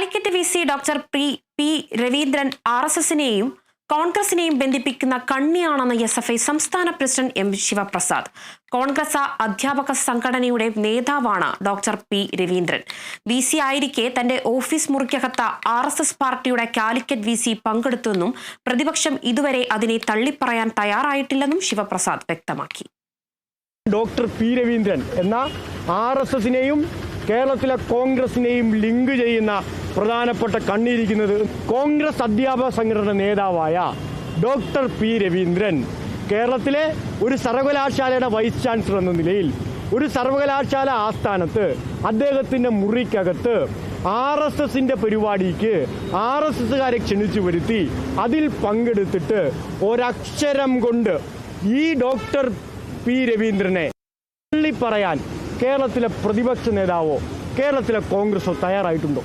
Calicut V C doctor P P Raveendran R S S കോൺഗ്രസിനെയും ബന്ധിപ്പിക്കുന്ന കണ്ണിയാണെന്ന് S F I സംസ്ഥാന president M Sivaprasad. Congress അധ്യാപക സംഘടനയുടെ നേതാവാണ് doctor P Raveendran. V C ആയിരിക്കെ തന്റെ ഓഫീസ് മുറിക്കകത്ത ആർ എസ് എസ് പാർട്ടിയുടെ കാലിക്കറ്റ് വി സി പങ്കെടുത്തുവെന്നും പ്രതിപക്ഷം ഇതുവരെ അതിനെ തള്ളിപ്പറയാൻ തയ്യാറായിട്ടില്ലെന്നും ശിവപ്രസാദ് വ്യക്തമാക്കി. ഡോക്ടർ പി രവീന്ദ്രൻ എന്ന ആർ എസ് എസിനെയും കേരളത്തിലെ കോൺഗ്രസിനെയും ലിങ്ക് ചെയ്യുന്ന പ്രധാനപ്പെട്ട കണ്ണിയിരിക്കുന്നത് കോൺഗ്രസ് അധ്യാപക സംഘടന നേതാവായ ഡോക്ടർ പി രവീന്ദ്രൻ. കേരളത്തിലെ ഒരു സർവകലാശാലയുടെ വൈസ് ചാൻസലർ എന്ന നിലയിൽ ഒരു സർവകലാശാല ആസ്ഥാനത്ത് അദ്ദേഹത്തിന്റെ മുറിക്കകത്ത് ആർ എസ് എസിന്റെ പരിപാടിക്ക് ആർ എസ് എസുകാരെ ക്ഷണിച്ചു വരുത്തി അതിൽ പങ്കെടുത്തിട്ട് ഒരക്ഷരം കൊണ്ട് ഈ ഡോക്ടർ പി രവീന്ദ്രനെ തള്ളിപ്പറയാൻ കേരളത്തിലെ പ്രതിപക്ഷ നേതാവോ കേരളത്തിലെ കോൺഗ്രസോ തയ്യാറായിട്ടുണ്ടോ?